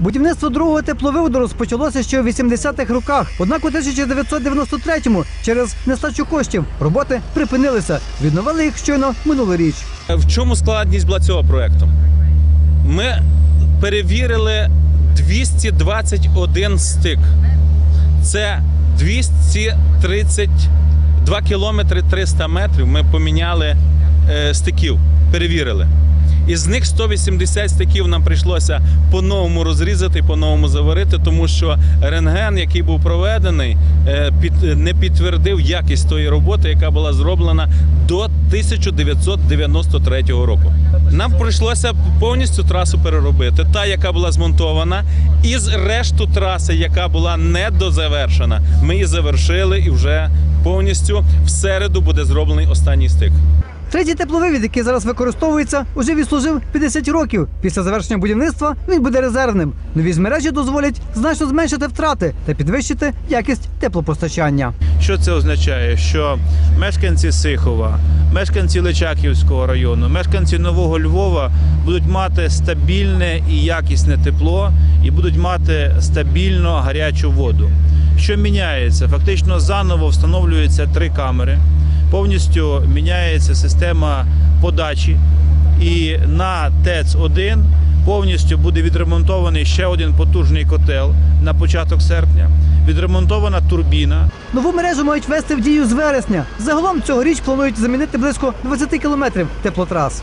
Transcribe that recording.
Будівництво другого тепловиводу розпочалося ще у 80-х роках. Однак у 1993-му через нестачу коштів роботи припинилися. Відновили їх щойно минулоріч. В чому складність була цього проекту? Ми перевірили 221 стик. Це 232 кілометри 300 метрів. Ми поміняли е, стиків, перевірили. Із них 180 стиків нам прийшлося по-новому розрізати, по-новому заварити, тому що рентген, який був проведений, е, не підтвердив якість тої роботи, яка була зроблена до 1993 року. Нам прийшлося повністю трасу переробити, та, яка була змонтована, із решту траси, яка була недозавершена. Ми її завершили і вже повністю в середу буде зроблений останній стик. Третій тепловивід, який зараз використовується, уже відслужив 50 років. Після завершення будівництва він буде резервним. Нові змережі дозволять значно зменшити втрати та підвищити якість теплопостачання. Що це означає? Що мешканці Сихова, мешканці Личаківського району, мешканці Нового Львова будуть мати стабільне і якісне тепло і будуть мати стабільно гарячу воду. Що міняється? Фактично заново встановлюються три камери, повністю міняється система подачі, і на ТЕЦ-1 повністю буде відремонтований ще один потужний котел на початок серпня. Відремонтована турбіна, Нову мережу мають ввести в дію з вересня. Загалом цьогоріч планують замінити близько 20 кілометрів теплотрас.